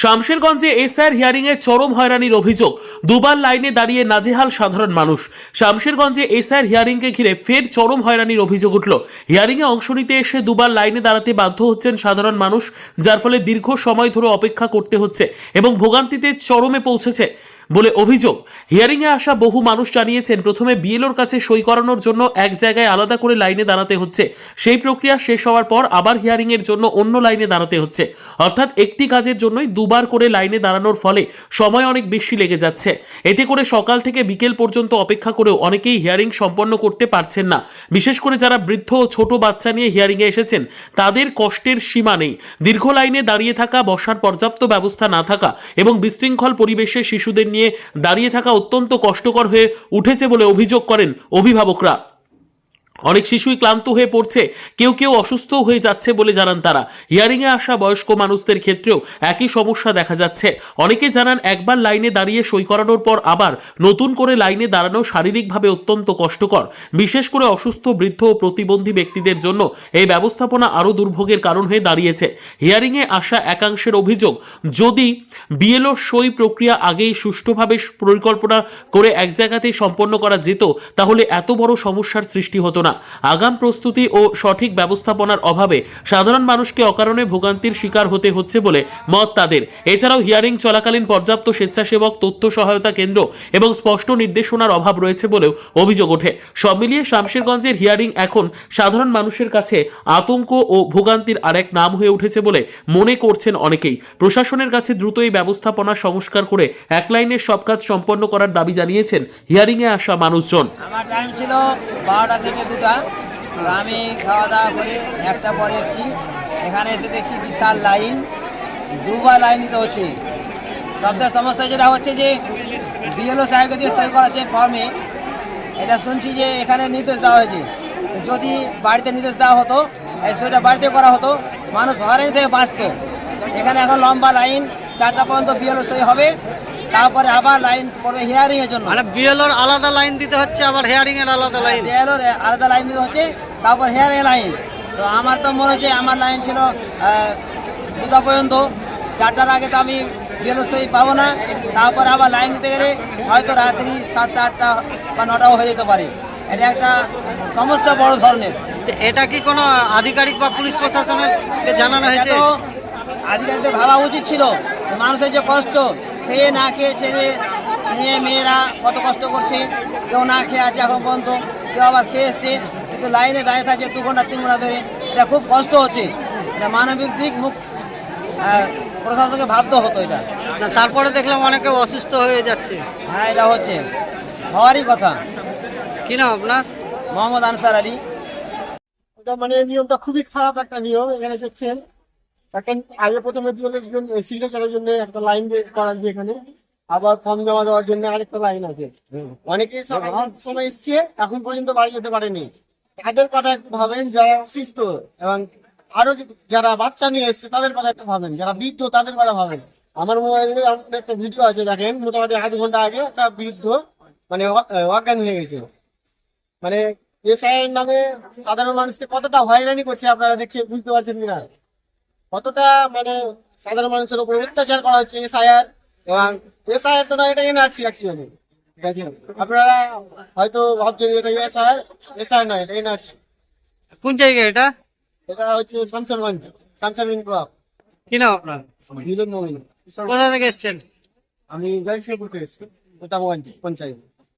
শামশেরগঞ্জে SR hearing এ চরম হয়রানির অভিযোগ। দুবার লাইনে দাঁড়িয়ে নাজেহাল সাধারণ মানুষ। শামশেরগঞ্জে এসআর হিয়ারিং কে ঘিরে ফের চরম হয়রানির অভিযোগ উঠল। হিয়ারিং এ অংশ নিতে এসে দুবার লাইনে দাঁড়াতে বাধ্য হচ্ছেন সাধারণ মানুষ, যার ফলে দীর্ঘ সময় ধরে অপেক্ষা করতে হচ্ছে এবং ভোগান্তিতে চরমে পৌঁছেছে বলে অভিযোগ। হিয়ারিংয়ে আসা বহু মানুষ জানিয়েছেন, প্রথমে বিএলওর কাছে সই করানোর জন্য এক জায়গায় আলাদা করে লাইনে দাঁড়াতে হচ্ছে। সেই প্রক্রিয়া শেষ হওয়ার পর আবার হিয়ারিংয়ের জন্য অন্য লাইনে দাঁড়াতে হচ্ছে। অর্থাৎ একটি কাজের জন্যই দুবার করে লাইনে দাঁড়ানোর ফলে সময় অনেক বেশি লেগে যাচ্ছে। এতে করে সকাল থেকে বিকেল পর্যন্ত অপেক্ষা করেও অনেকেই হিয়ারিং সম্পন্ন করতে পারছেন না। বিশেষ করে যারা বৃদ্ধ ও ছোট বাচ্চা নিয়ে হিয়ারিংয়ে এসেছেন, তাদের কষ্টের সীমা নেই। দীর্ঘ লাইনে দাঁড়িয়ে থাকা, বসার, পর্যাপ্ত ব্যবস্থা না থাকা এবং বিশৃঙ্খল পরিবেশে শিশুদের নিয়ে দাঁড়িয়ে থাকা অত্যন্ত কষ্টকর হয়ে উঠেছে বলে অভিযোগ করেন অভিভাবকরা। অনেক শিশুই ক্লান্ত হয়ে পড়ছে, কেউ কেউ অসুস্থ হয়ে যাচ্ছে বলে জানান তারা। হিয়ারিংয়ে আসা বয়স্ক মানুষদের ক্ষেত্রেও একই সমস্যা দেখা যাচ্ছে। অনেকে জানান একবার লাইনে দাঁড়িয়ে সই করানোর পর আবার নতুন করে লাইনে দাঁড়ানো শারীরিকভাবে অত্যন্ত কষ্টকর। বিশেষ করে অসুস্থ, বৃদ্ধ ও প্রতিবন্ধী ব্যক্তিদের জন্য এই ব্যবস্থাপনা আরও দুর্ভোগের কারণ হয়ে দাঁড়িয়েছে। হিয়ারিংয়ে আসা একাংশের অভিযোগ, যদি বিএলও সই প্রক্রিয়া আগেই সুষ্ঠুভাবে পরিকল্পনা করে এক জায়গাতেই সম্পন্ন করা যেত, তাহলে এত বড় সমস্যার সৃষ্টি হতো না। আগাম প্রস্তুতি ও সঠিক ব্যবস্থাপনার অভাবে সাধারণ মানুষকে অকারণে ভোগান্তির শিকার হতে হচ্ছে বলে মত তাদের। এছাড়াও হিয়ারিং চলাকালীন পর্যাপ্ত স্বেচ্ছাসেবক, তথ্য সহায়তা কেন্দ্র এবং স্পষ্ট নির্দেশনার অভাব রয়েছে বলেও অভিযোগ ওঠে। সব মিলিয়ে শামশেরগঞ্জের হিয়ারিং এখন সাধারণ মানুষের কাছে আতঙ্ক ও ভোগান্তির আরেক নাম হয়ে উঠেছে বলে মনে করছেন অনেকেই। প্রশাসনের কাছে দ্রুত এই ব্যবস্থাপনা সংস্কার করে এক লাইনের সব কাজ সম্পন্ন করার দাবি জানিয়েছেন হিয়ারিংয়ে আসা মানুষজন। আমার টাইম ছিল বারোটা থেকে দুটা। আমি খাওয়া দাওয়া করে একটা পরে এসেছি। এখানে এসে দেখছি বিশাল লাইন। দুবার লাইন দিতে হচ্ছে। সবথেকে সমস্যা যেটা হচ্ছে যে বিএলও সাহেবকে দিয়ে সই করা করাচ্ছে ফর্মে এটা শুনছি যে এখানে নির্দেশ দেওয়া হয়েছে। যদি বাড়িতে নির্দেশ দেওয়া হতো, এই সইটা বাড়িতে করা হতো, মানুষ হয়রানি থেকে বাঁচতো। এখানে এখন লম্বা লাইন। চারটা পর্যন্ত বিএলও সই হবে। তারপরে আবার লাইন পড়বে হিয়ারিংয়ের জন্য। মানে বিএলওর আলাদা লাইন দিতে হচ্ছে আবার হেয়ারিং এর আলাদা লাইন। বিএলওর আলাদা লাইন দিতে হচ্ছে তারপর হেয়ার লাইন। তো আমার তো মনে হচ্ছে আমার লাইন ছিল দুটা পর্যন্ত। চারটার আগে তো আমি বিএলও সই পাবো না। তারপর আবার লাইন দিতে গেলে হয়তো রাত্রি সাতটা আটটা বা নটাও হয়ে যেতে পারে। এটা একটা সমস্যা বড় ধরনের। এটা কি কোনো আধিকারিক বা পুলিশ প্রশাসনের জানানো হয়েছে? আধিকারিকদের ভাবা উচিত ছিল মানুষের যে কষ্ট। খেয়ে না খেয়ে ছেলে নিয়ে মেয়েরা কত কষ্ট করছে কেউ না খেয়ে আছে এখন পর্যন্ত কেউ আবার খেয়ে এসছে কিন্তু লাইনে দাঁড়িয়ে থাকছে দু ঘণ্টা তিন ঘণ্টা ধরে। এটা খুব কষ্ট হচ্ছে। এটা মানবিক দিক মুখ প্রশাসনকে ভাবতে হতো এটা। না তারপরে দেখলাম অনেকে অসুস্থ হয়ে যাচ্ছে। হ্যাঁ এটা হচ্ছে। হওয়ারই কথা। কি নাম আপনার? মোহাম্মদ আনসার আলী। এটা মানে নিয়মটা খুবই খারাপ একটা নিয়ম এখানে দেখছেন। একটা আগে প্রথমে সিগনেচারের জন্য একটা লাইন করা আছে এখানে। আবার ফর্ম জমা দেওয়ার জন্য আরেকটা লাইন আছে। সব এখন সময় এসছে এখন পর্যন্ত বাড়ি যেতে পারেনি। তাদের কথা ভাবেন যারা অসুস্থ এবং আরও যারা বাচ্চা নিয়ে এসছে তাদের কথা একটু ভাবেন। যারা বৃদ্ধ তাদের কথা ভাবেন। আমার মোবাইলে একটা ভিডিও আছে দেখেন মোটামুটি আধ ঘণ্টা আগে একটা বৃদ্ধ মানে অজ্ঞান হয়ে গেছে। মানে এসআইয়ের নামে সাধারণ মানুষকে কতটা হয়রানি করছে আপনারা দেখে বুঝতে পারছেন কিনা? কতটা মানে সাধারণ মানুষের উপর অত্যাচার করা হচ্ছে এসআইআর এবং এসআইআর তো না এটা এনআরসি অ্যাকচুয়ালি ঠিক আছে? আপনারা হয়তো ভাবছেন এটা এসআইআর এসআইআর নয় এটা এনআরসি কোন জায়গায় এটা? এটা হচ্ছে শামসারগঞ্জ শামসারগঞ্জ ব্লক। কি নাম আপনার? মিলন মমিন কোথা থেকে এসছেন? আমি জয়শেখপুর থেকে এসেছি ওটাগঞ্জ পঞ্চায়েত।